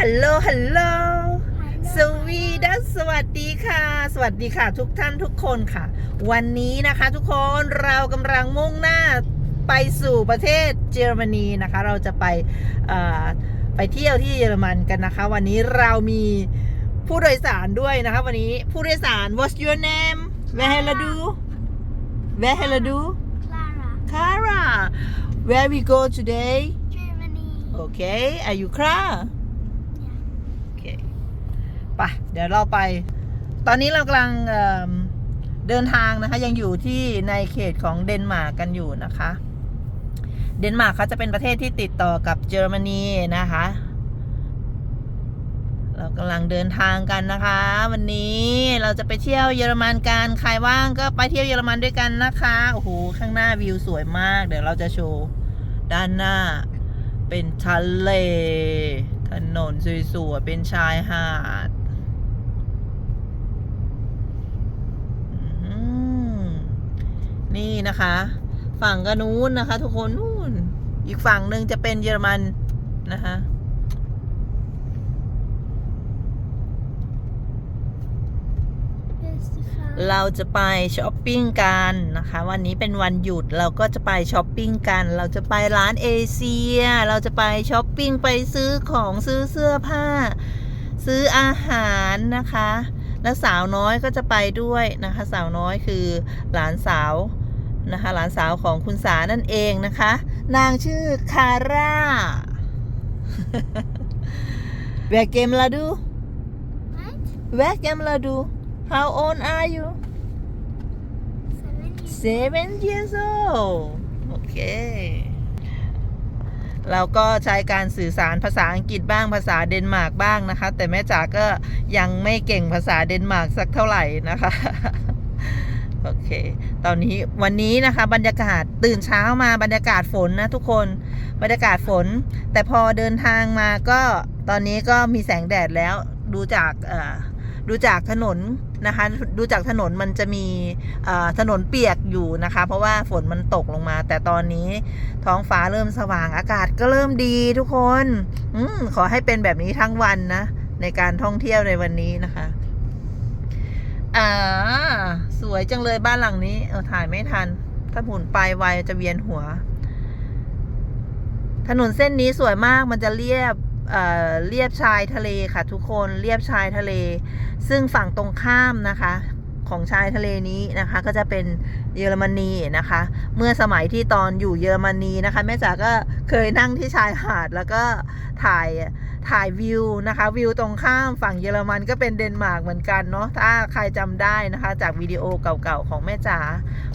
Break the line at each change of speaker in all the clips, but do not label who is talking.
ฮัลโหล ฮัลโหล สวีดัสสวัสดีค่ะ สวัสดีค่ะทุกท่านทุกคนค่ะ วันนี้นะคะทุกคนเรากำลังมุ่งหน้าไปสู่ประเทศเยอรมนีนะคะ เราจะไปเอ่อไปเที่ยวที่เยอรมันกันนะคะ วันนี้เรามีผู้โดยสารด้วยนะคะ วันนี้ผู้โดยสาร What's your name Where hello do Where hello do
Clara,
Kara Where we go today
Germany.
Okay are you Kara โอเค ไปเดี๋ยวเราไป ตอนนี้เรากำลังเเดินทางนะคะ ยังอยู่ที่ในเขตของเดนมาร์กกันอยู่นะคะ เดนมาร์กเขาจะเป็นประเทศที่ติดต่อกับเยอรมนีนะคะ เรากำลังเดินทางกันนะคะ วันนี้เราจะไปเที่ยวเยอรมันกันใครว่างก็ไปเที่ยวเยอรมันด้วยกันนะคะโอ้โหข้างหน้าวิวสวยมาก เดี๋ยวเราจะโชว์ด้านหน้าเป็นทะเลถนนสวยๆเป็นชายหาดอื้อหือ นี่นะคะ ฝั่งกันนู้นนะคะ ทุกคนนู่น อีกฝั่งหนึ่งจะเป็นเยอรมันนะคะเราจะไปช้อปปิ้งกันนะคะ วันนี้เป็นวันหยุดเราก็จะไปช้อปปิ้งกัน เราจะไปร้านเอเชีย เราจะไปช้อปปิ้งไปซื้อของซื้อเสื้อผ้า ซื้ออาหารนะคะ และสาวน้อยก็จะไปด้วยนะคะ สาวน้อยคือหลานสาว นะคะหลานสาวของคุณสานั่นเองนะคะ นางชื่อคาร่าแวกเกมลาดู
What?
แวกเกมลาดู How old are you
Seven
seven
years.
years old โอเคเราก็ใช้การสื่อสารภาษาอังกฤษบ้างภาษาเดนมาร์กบ้างนะคะ แต่แม่จ๋าก็ยังไม่เก่งภาษาเดนมาร์กสักเท่าไหร่นะคะ โอเค ตอนนี้วันนี้นะคะ บรรยากาศตื่นเช้ามาบรรยากาศฝนนะทุกคน บรรยากาศฝน แต่พอเดินทางมาก็ตอนนี้ก็มีแสงแดดแล้วดูจากดูจากถนนนะคะ ดูจากถนนมันจะมีถนนเปียกอยู่นะคะ เพราะว่าฝนมันตกลงมา แต่ตอนนี้ท้องฟ้าเริ่มสว่างอากาศก็เริ่มดีทุกคนอขอให้เป็นแบบนี้ทั้งวันนะ ในการท่องเที่ยวในวันนี้นะคะ อ่า สวยจังเลยบ้านหลังนี้ เออถ่ายไม่ทัน ถ้าหมุนไปไวจะเวียนหัว ถนนเส้นนี้สวยมากมันจะเรียบเอ่อเรียบชายทะเลค่ะ ทุกคนเรียบชายทะเล ซึ่งฝั่งตรงข้ามนะคะ ของชายทะเลนี้นะคะ ก็จะเป็นเยอรมนีนะคะ เมื่อสมัยที่ตอนอยู่เยอรมนีนะคะแม่จ๋าก็เคยนั่งที่ชายหาดแล้วก็ถ่ายถ่ายวิวนะคะวิวตรงข้ามฝั่งเยอรมันก็เป็นเดนมาร์กเหมือนกันเนาะถ้าใครจำได้นะคะ จากวิดีโอเก่าๆของแม่จ๋า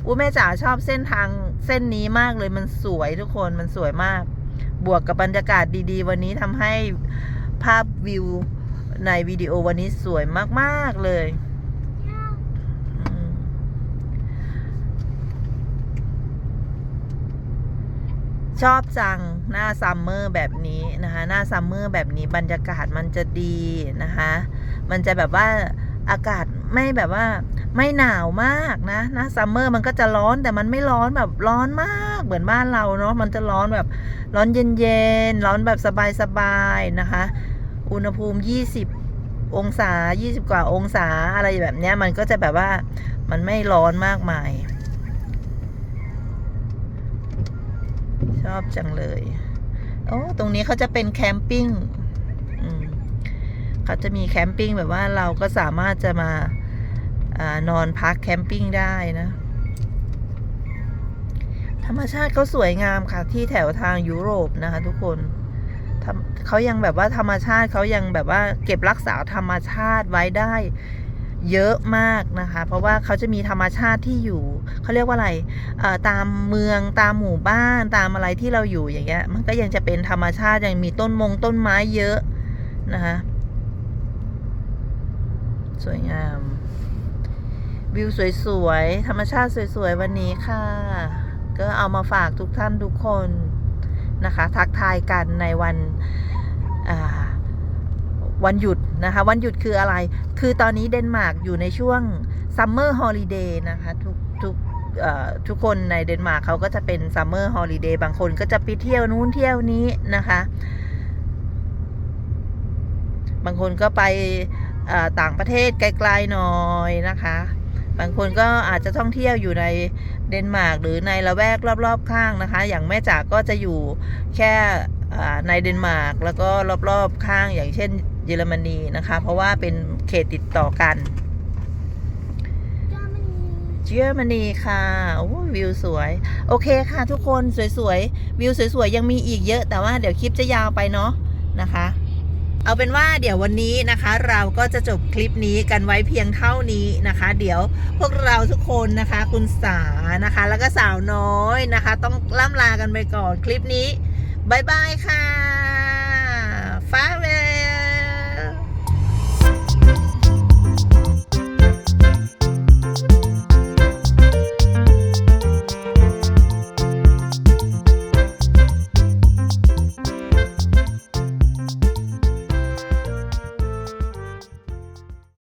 อู้แม่จ๋าชอบเส้นทางเส้นนี้มากเลยมันสวยทุกคนมันสวยมาก บวกกับบรรยากาศดีๆ วันนี้ทำให้ภาพวิวในวิดีโอวันนี้สวยมากๆเลย
Ja.
อืม ชอบจังหน้าซัมเมอร์แบบนี้นะคะหน้าซัมเมอร์แบบนี้บรรยากาศมันจะดีนะคะมันจะแบบว่าอากาศไม่แบบว่าไม่หนาวมากนะหน้าซัมเมอร์มันก็จะร้อนแต่มันไม่ร้อนแบบร้อนมากเหมือนบ้านเราเนาะมันจะร้อนแบบร้อนเย็นๆร้อนแบบสบายๆนะคะ อุณหภูมิ 20 องศา 20 กว่าองศาอะไรแบบเนี้ยมันก็จะแบบว่ามันไม่ร้อนมากมาย ชอบจังเลย โอ้ ตรงนี้เขาจะเป็นแคมปิ้งเขาจะมีแคมปิ้งแบบว่าเราก็สามารถจะมาอนอนพักแคมปิ้งได้นะ ธรรมชาติเขาสวยงามค่ะ ที่แถวทางยุโรปนะคะทุกคนเขายังแบบว่าธรรมชาติเขายังแบบว่าเก็บรักษาธรรมชาติไว้ได้ เยอะมากนะคะ เพราะว่าเขาจะมีธรรมชาติที่อยู่เขาเรียกว่าอะไรตามเมืองตามหมู่บ้านตามอะไรที่เราอยู่อย่างเงี้ยมันก็ยังจะเป็นธรรมชาติยังมีต้นมงต้นไม้เยอะนะคะสวยงาม วิวสวยๆ ธรรมชาติสวยๆ วันนี้ค่ะ ก็เอามาฝากทุกท่านทุกคนนะคะ ทักทายกันในวันอ่า วันหยุดนะคะ วันหยุดคืออะไร คือตอนนี้เดนมาร์กอยู่ในช่วงซัมเมอร์ฮอลิเดย์นะคะทุกทุกทุกคนในเดนมาร์กเขาก็จะเป็นซัมเมอร์ฮอลิเดย์บางคนก็จะไปเที่ยวนู้นเที่ยวนี้นะคะ บางคนก็ไปต่างประเทศไกลๆหน่อยนะคะ บางคนก็อาจจะท่องเที่ยวอยู่ในเดนมาร์กหรือในละแวกรอบๆข้างนะคะ อย่างแม่จ๋าก็จะอยู่แค่ในเดนมาร์กแล้วก็รอบๆข้างอย่างเช่น เยอรมนีนะคะ เพราะว่าเป็นเขตติดต่อกัน
Germany
เยอรมนีค่ะโอ้วิวสวย โอเคค่ะทุกคนสวยๆ วิวสวยๆ ยังมีอีกเยอะแต่ว่าเดี๋ยวคลิปจะยาวไปเนาะนะคะ เอาเป็นว่าเดี๋ยววันนี้นะคะ เราก็จะจบคลิปนี้กันไว้เพียงเท่านี้นะคะ เดี๋ยวพวกเราทุกคนนะคะ คุณสานะคะ แล้วก็สาวน้อยนะคะ ต้องล่ำลากันไปก่อนคลิปนี้บายบายค่ะ